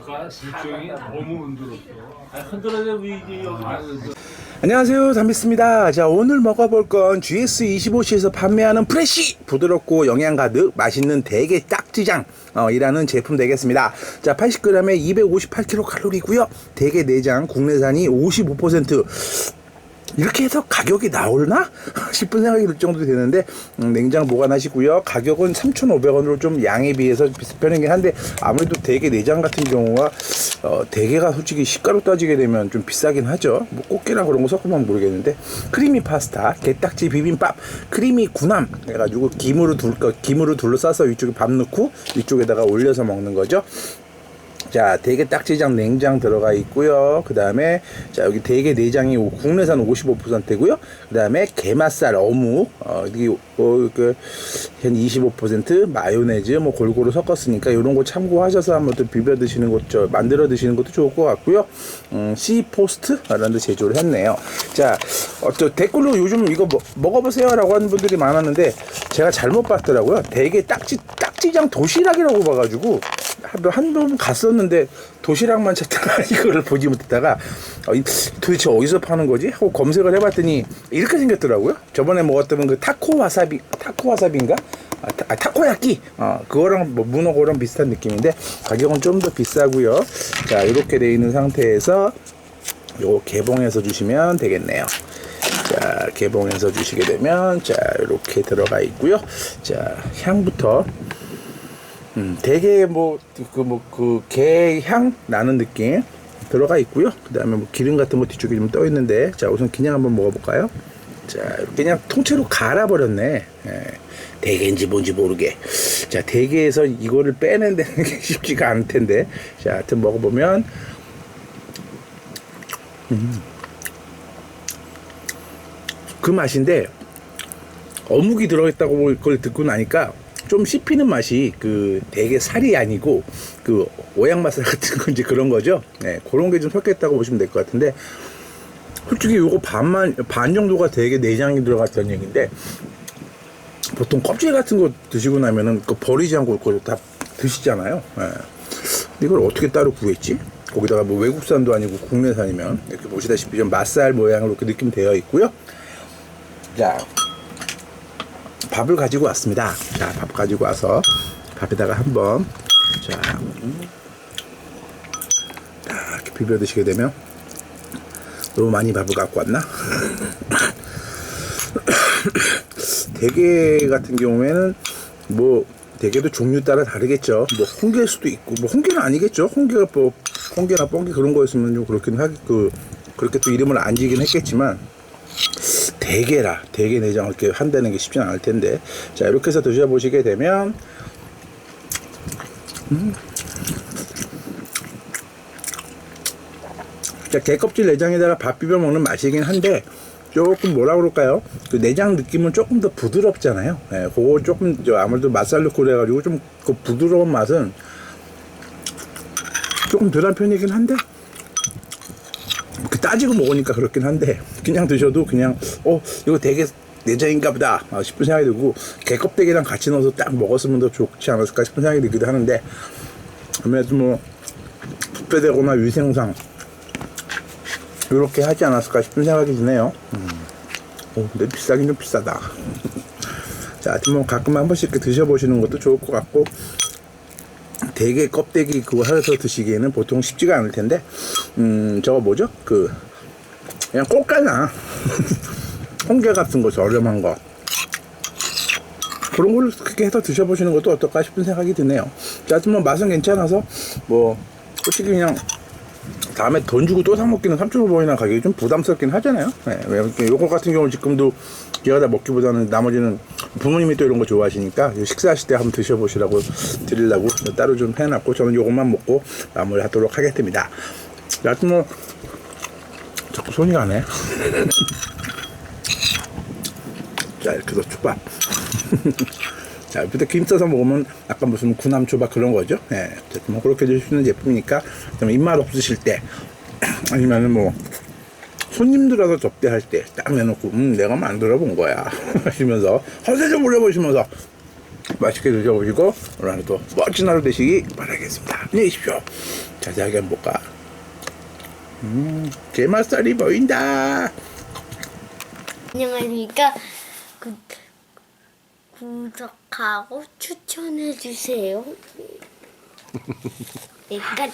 아까 실정이 너무 흔들었어. 흔들어져 위지 여기. 안녕하세요. 담비스입니다. 자 오늘 먹어볼 건 GS25C에서 판매하는 프레쉬! 부드럽고 영양 가득 맛있는 대게 딱지장 어, 이라는 제품 되겠습니다. 자 80g에 258kcal고요. 대게 내장 국내산이 55% 이렇게 해서 가격이 나올나? 싶은 생각이 들 정도 되는데 음, 냉장 보관하시고요. 가격은 3,500원으로 좀 양에 비해서 비싼 편이긴 한데 아무래도 대게 내장 같은 경우가 어, 대게가 솔직히 시가로 따지게 되면 좀 비싸긴 하죠. 뭐 꽃게랑 그런 거 섞으면 모르겠는데 크리미 파스타 게딱지 비빔밥 크리미 구남 해가지고 김으로 둘거 김으로 둘러싸서 위쪽에 밥 넣고 위쪽에다가 올려서 먹는 거죠 자, 대게 딱지장 냉장 들어가 있고요. 그 다음에 자 여기 대게 내장이 오- 국내산 55%고요. 그 다음에 게맛살 어묵 어, 여기 어, 그한 25% 마요네즈 뭐 골고루 섞었으니까 이런 거 참고하셔서 한번 또 비벼 드시는 것, 저 만들어 드시는 것도 좋을 것 같고요. 음, 씨 포스트라는 데 제조를 했네요. 자, 어, 저 댓글로 요즘 이거 뭐, 먹어보세요 라고 하는 분들이 많았는데 제가 잘못 봤더라고요. 대게 딱지 딱지장 도시락이라고 봐가지고 한번 갔었는데 도시락만 찾다가 이거를 보지 못했다가 어, 이- 도대체 어디서 파는 거지 하고 검색을 해봤더니 이렇게 생겼더라고요. 저번에 먹었던 그 타코 와사비 타코 와사비인가? 아, 타, 아, 타코야끼 어, 그거랑 뭐 문어고랑 비슷한 느낌인데 가격은 좀 더 비싸고요. 자 이렇게 돼 있는 상태에서 요 개봉해서 주시면 되겠네요. 자, 개봉해서 주시게 되면 자, 이렇게 들어가 있고요. 자, 향부터 음, 되게 뭐 그 뭐 그 게 향 나는 느낌 들어가 있고요. 그다음에 뭐 기름 같은 거 뒤쪽에 좀 떠 있는데 자, 우선 그냥 한번 먹어 볼까요? 자, 그냥 통째로 갈아 버렸네. 예. 대게인지 뭔지 모르게. 자, 대게에서 이거를 빼내는 게 쉽지가 않을 텐데. 자, 하여튼 먹어보면 그 맛인데 어묵이 들어있다고 그걸 듣고 나니까 좀 씹히는 맛이 그 되게 살이 아니고 그 오양맛살 같은 건지 그런 거죠. 네, 그런 게 좀 섞였다고 보시면 될 것 같은데 솔직히 요거 반만 반 정도가 되게 내장이 들어갔다는 얘기인데 보통 껍질 같은 거 드시고 나면은 그 버리지 않고 그걸 다 드시잖아요. 예. 근데 이걸 어떻게 따로 구했지? 거기다가 뭐 외국산도 아니고 국내산이면 이렇게 보시다시피 좀 맛살 모양으로 이렇게 느낌 되어 있고요. 자, 밥을 가지고 왔습니다. 자, 밥 가지고 와서 밥에다가 한번 자, 이렇게 비벼 드시게 되면 너무 많이 밥을 갖고 왔나? 대게 같은 경우에는 뭐 대게도 종류 따라 다르겠죠. 뭐 홍게일 수도 있고 뭐 홍게는 아니겠죠. 홍게가 뭐 홍게나 뻥게 그런 거였으면 좀 그렇긴 하겠 그 그렇게 또 이름을 안 지긴 했겠지만 대게라 대게 내장을 이렇게 한다는 게 쉽지는 않을 텐데 자 이렇게 해서 드셔보시게 되면 자, 게껍질 내장에다가 밥 비벼 먹는 맛이긴 한데 조금 뭐라 그럴까요? 그 내장 느낌은 조금 더 부드럽잖아요. 예, 그거 조금 저 아무래도 맛살 넣고 그래가지고 좀 그 부드러운 맛은 조금 덜한 편이긴 한데 그 따지고 먹으니까 그렇긴 한데 그냥 드셔도 그냥 어 이거 되게 내장인가 보다 아, 싶은 생각이 들고 게껍데기랑 같이 넣어서 딱 먹었으면 더 좋지 않았을까 싶은 생각이 들기도 하는데 아무래도 뭐 부패되거나 위생상 이렇게 하지 않았을까 싶은 생각이 드네요. 음. 오, 근데 비싸긴 좀 비싸다. 자, 하여튼 뭐 가끔 한 번씩 이렇게 드셔보시는 것도 좋을 것 같고, 대게 껍데기 그거 해서 드시기에는 보통 쉽지가 않을 텐데, 음, 저거 뭐죠? 그, 그냥 꽃갈나. 홍게 같은 거, 저렴한 거. 그런 걸 그렇게 해서 드셔보시는 것도 어떨까 싶은 생각이 드네요. 자, 하여튼 뭐 맛은 괜찮아서, 뭐, 솔직히 그냥 다음에 돈 주고 또 사 먹기는 3,500원이나 가격이 좀 부담스럽긴 하잖아요. 네, 왜 이렇게 요거 같은 경우는 지금도 기어다 먹기보다는 나머지는 부모님이 또 이런 거 좋아하시니까 요 식사하실 때 한번 드셔보시라고 드리려고 따로 좀 해놨고 저는 요것만 먹고 마무리하도록 하겠습니다. 하여튼 뭐 자꾸 손이 가네. 자 이렇게 해서 초밥. 자, 옆에 김 써서 먹으면 약간 무슨 구남 초밥 그런 거죠. 예. 어쨌든 뭐 그렇게 드실 수 있는 제품이니까 좀 입맛 없으실 때 아니면은 뭐 손님들 와서 접대할 때 딱 내놓고 음 내가 만들어 본 거야 하시면서 허세 좀 올려보시면서 맛있게 드셔보시고 오늘 하루도 멋진 하루 되시기 바라겠습니다. 안녕히 계십시오. 자세하게 한번 볼까? 음, 게맛살이 보인다. 안녕하십니까. 구, 구독하고 추천해주세요. 네, 끝.